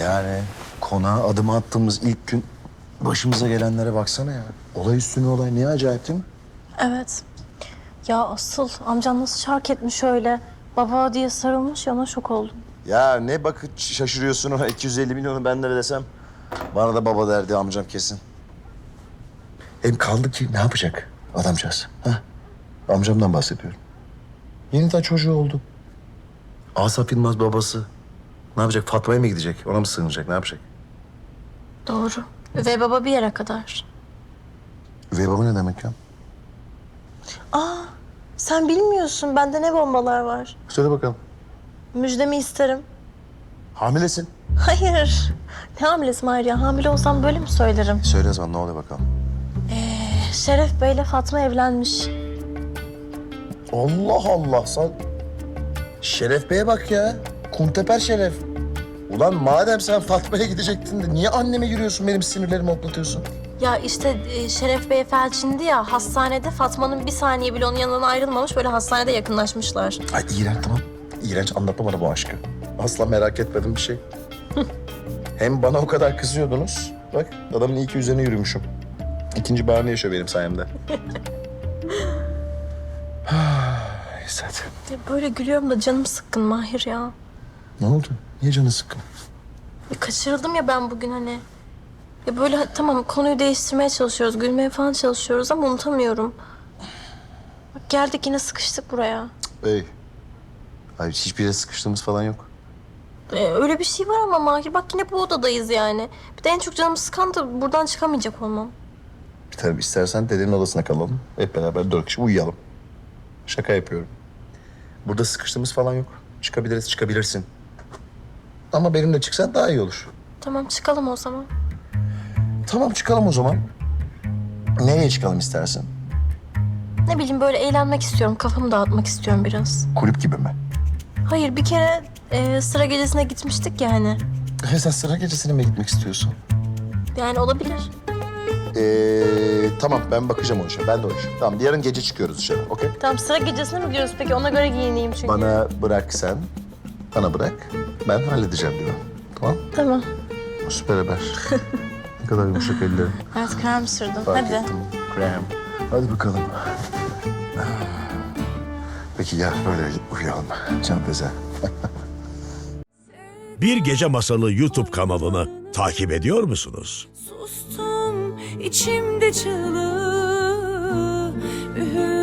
Yani konağa adım attığımız ilk gün başımıza gelenlere baksana ya. Olay üstüne olay ne acayip değil mi? Evet. Ya asıl amcan nasıl şark etmiş öyle. Baba diye sarılmış ya ona şok oldum. Ya ne bakıp şaşırıyorsun ona 250 milyonu ben de desem. Bana da baba derdi amcam kesin. Hem kaldı ki ne yapacak adamcağız? Ha? Amcamdan bahsediyorum. Yeniden çocuğu oldu. Asaf Yılmaz babası. Ne yapacak? Fatma'ya mı gidecek? Ona mı sığınacak? Ne yapacak? Doğru. Ve baba bir yere kadar. Üvey baba ne demek ya? Aa sen bilmiyorsun bende ne bombalar var. Söyle bakalım. Müjdemi isterim. Hamilesin. Hayır. Ne hamilesi Mahir ya? Hamile olsam böyle mi söylerim? Söyle o zaman ne oluyor bakalım. Şeref Bey'le Fatma evlenmiş. Allah Allah sen... Şeref Bey'e bak ya. Kunteper Şeref. Ulan madem sen Fatma'ya gidecektin de niye anneme yürüyorsun benim sinirlerimi hoplatıyorsun? Ya işte e, Şeref Bey felçindi ya hastanede Fatma'nın bir saniye bile onun yanından ayrılmamış böyle hastanede yakınlaşmışlar. Ay iğrenç tamam. İğrenç anlatma bana bu aşkı. Asla merak etmedim bir şey. Hem bana o kadar kızıyordunuz. Bak adamın iyi ki üzerine yürümüşüm. İkinci bahane yaşıyor benim sayemde. Neyse hadi. Ya böyle gülüyorum da canım sıkkın Mahir ya. Ne oldu? Niye canın sıkkın? Ya kaçırıldım ya ben bugün hani. Ya böyle tamam konuyu değiştirmeye çalışıyoruz, gülmeye falan çalışıyoruz ama unutamıyorum. Bak geldik yine sıkıştık buraya. Ey. Hayır hiçbir yere sıkıştığımız falan yok. Ee, öyle bir şey var ama Mahir bak yine bu odadayız yani. Bir de en çok canımı sıkan da buradan çıkamayacak olmam. Bir tanem istersen dedenin odasına kalalım. Hep beraber dört kişi uyuyalım. Şaka yapıyorum. Burada sıkıştığımız falan yok. Çıkabiliriz, çıkabilirsin. Ama benimle çıksan daha iyi olur. Tamam çıkalım o zaman. Tamam çıkalım o zaman. Nereye çıkalım istersin? Ne bileyim böyle eğlenmek istiyorum, kafamı dağıtmak istiyorum biraz. Kulüp gibi mi? Hayır bir kere e, sıra gecesine gitmiştik ya. E, sen sıra gecesine mi gitmek istiyorsun? Yani olabilir. Ee, tamam ben bakacağım o işe. Ben de o işe. Tamam yarın gece çıkıyoruz dışarı. Okey? Tamam sıra gecesine mi gidiyoruz peki? Ona göre giyineyim çünkü. Bana bırak sen. Bana bırak. Ben halledeceğim diyor. Tamam. Tamam. Süper haber. ne kadar yumuşak ellerin. Evet krem sürdüm. Fark Hadi. ettim. Krem. Hadi bakalım. Peki ya böyle uyuyalım. Can Teze. Bir Gece Masalı YouTube kanalını takip ediyor musunuz? Sustum içimde çığlığı Üğürledim